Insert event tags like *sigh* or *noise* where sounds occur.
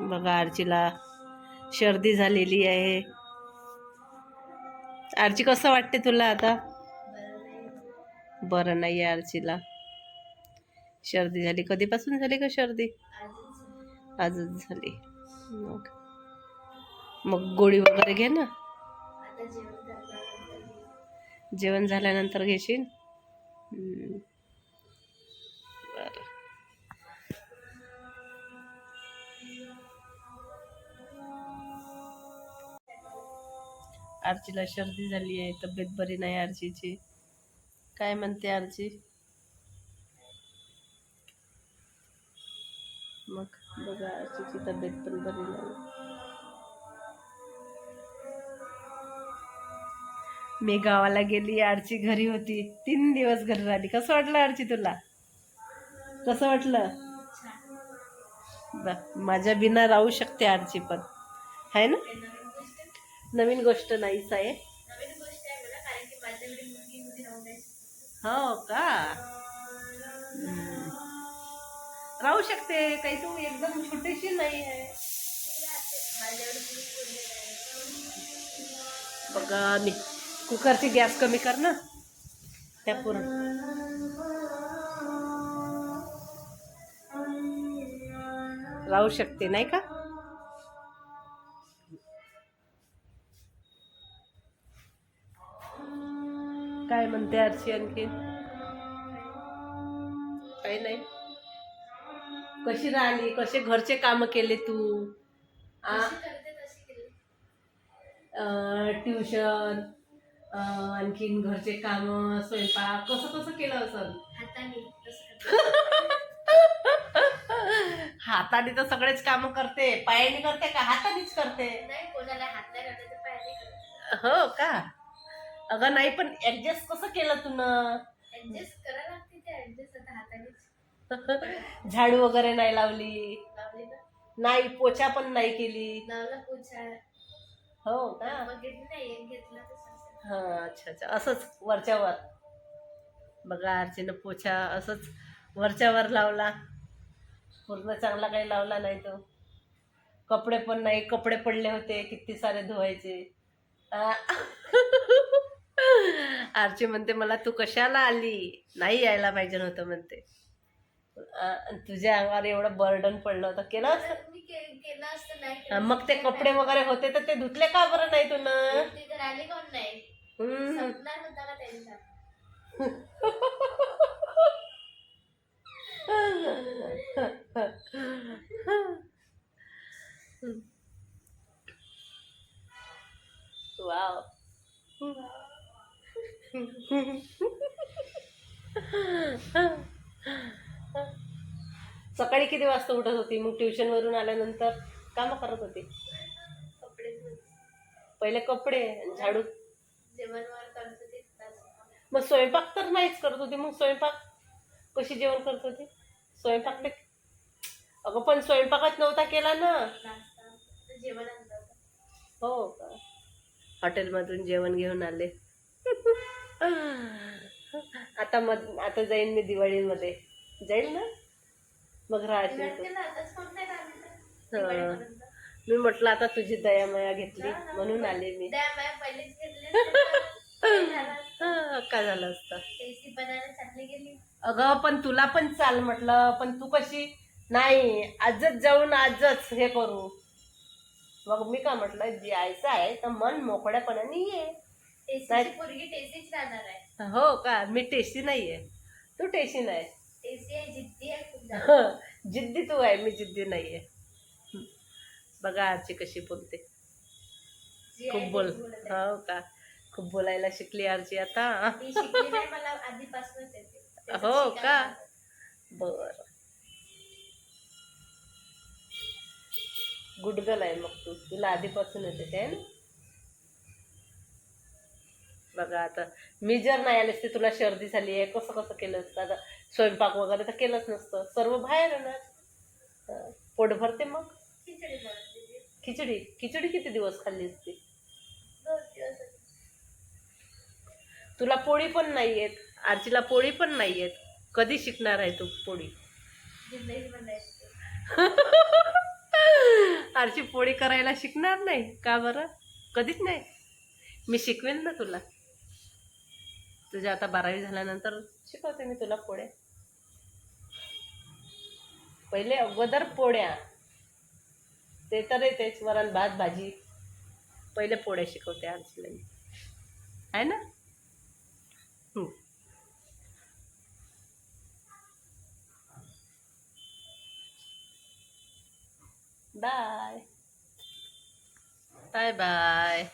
बघा आरचीला सर्दी झालेली आहे. आरची कसं वाटते तुला आता? बरं नाही आहे आरचीला सर्दी झाली. कधीपासून झाली का सर्दी आजच झाली. मग मग गोळी वगैरे घे ना. जेवण झाल्यानंतर घेशील? आरचीला सर्दी झाली आहे तब्येत बरी नाही आरचीची काय म्हणते आरची मग बघा आरचीची तब्येत पण बरी नाही. मी गावाला गेली आरची घरी होती. तीन दिवस घरी राहिली. कसं वाटलं आरची तुला? कसं वाटलं? माझ्या बिना राहू शकते आरची पण. आहे ना? नवीन गोष्ट नाहीच आहे हो का. राहू शकते काही तू एकदम छोटीशी नाही आहे. बघा मी कुकरची गॅस कमी कर ना. त्या पूर्ण. राहू शकते नाही का? काय म्हणते आरची आणखी? काही नाही. कशी राहिली? कसे घरचे काम केले तू? आ? ट्युशन आणखीन घरचे काम स्वयंपाक कसं कसं केलं असं हाताने तर सगळेच काम करते. पायाने करते का? हातानेच करते. हो का? अगं नाही पण ऍडजस्ट कसं केलं तू *laughs* झाडू वगैरे नाही लावली. नाही पोछा पण नाही केली. हो का? हा अच्छा अच्छा. असंच वरच्यावर बघा अर्चीनं पोछा असंच वरच्यावर लावला. पूर्ण चांगला काही लावला नाही तो. कपडे पण नाही कपडे पडले होते किती सारे धुवायचे. आ. *laughs* आरची म्हणते मला तू कशाला आली? नाही यायला पाहिजे नव्हतं म्हणते. तुझ्या अंगावर एवढं बर्डन पडलं होतं. केलं असतं? मग ते कपडे वगैरे होते तर ते धुतले का बरं नाही तुला सकाळी किती वाजता उठत होती? मग ट्युशन वरून आल्यानंतर काम करत होती? कपडे. पहिले कपडे झाडू. जेवण वर करत होते तास. मग स्वयंपाक तर नाहीच करत होती. मग स्वयंपाक कशी जेवण करत होती? स्वयंपाक ते अगं पण स्वयंपाकच नव्हता केला ना. जेवण. हो का? हॉटेलमधून जेवण घेऊन आले. *laughs* आता मग आता जाईन मी दिवाळीमध्ये. जाईल ना? मग राहशील दिवाळीत तू केलं, आताच कोण नाही राहिलं तर. दिवाळीपर्यंत. मी म्हटलं आता तुझी दयामया घेतली म्हणून आले मी. *laughs* काय झालं असतं? अगं पण तुला पण चाल म्हटलं पण तू कशी? नाही आजच जाऊन आजच हे करू. मग मी का म्हटलं जायचं आहे तर मन मोकळ्यापणाने ये. टेस्टीची नाही. पोरगी टेस्टीच राहणार आहे. हो का? मी टेस्टी नाहीये. तू टेस्टी नाही. टेस्टी आहे जिद्दी आहे खूप जास्त. हं, जिद्दी तू आहे मी जिद्दी नाहीये. हं. बघा आजची कशी बोलते. जी आहे खूप बोल बोलत आहे. हो का? खूप बोलायला शिकली आरची आता. ती शिकली नाही मला आधीपासूनच येते. त्याचं हो शिकायला का? बर. गुडगल आहे मग तू. तुला आधीपासून येते ते आहे ना? बघा आता. मी जर नाही आलेस ते तुला सर्दी झाली आहे कसं कसं केलं असतं? आता स्वयंपाक वगैरे तर केलंच नसतं. सर्व बाहेर येणार. पोट भरते मग? खिचडी. खिचडी? खिचडी किती दिवस खाल्ली असती. तुला पोळी पण नाही येत. आजीला पोळी पण नाही येत. कधी शिकणार आहे तू पोळी? *laughs* आरची पोळी करायला शिकणार नाही? का बरं? कधीच नाही. मी शिकवेन ना तुला. तुझ्या आता बारावी झाल्यानंतर शिकवते मी तुला पोळ्या पहिले अगोदर पोळ्या. ते तर येतेच वरण भात भाजी. पहिले पोळ्या शिकवते आरशीला मी. आहे ना? बाय. Bye bye.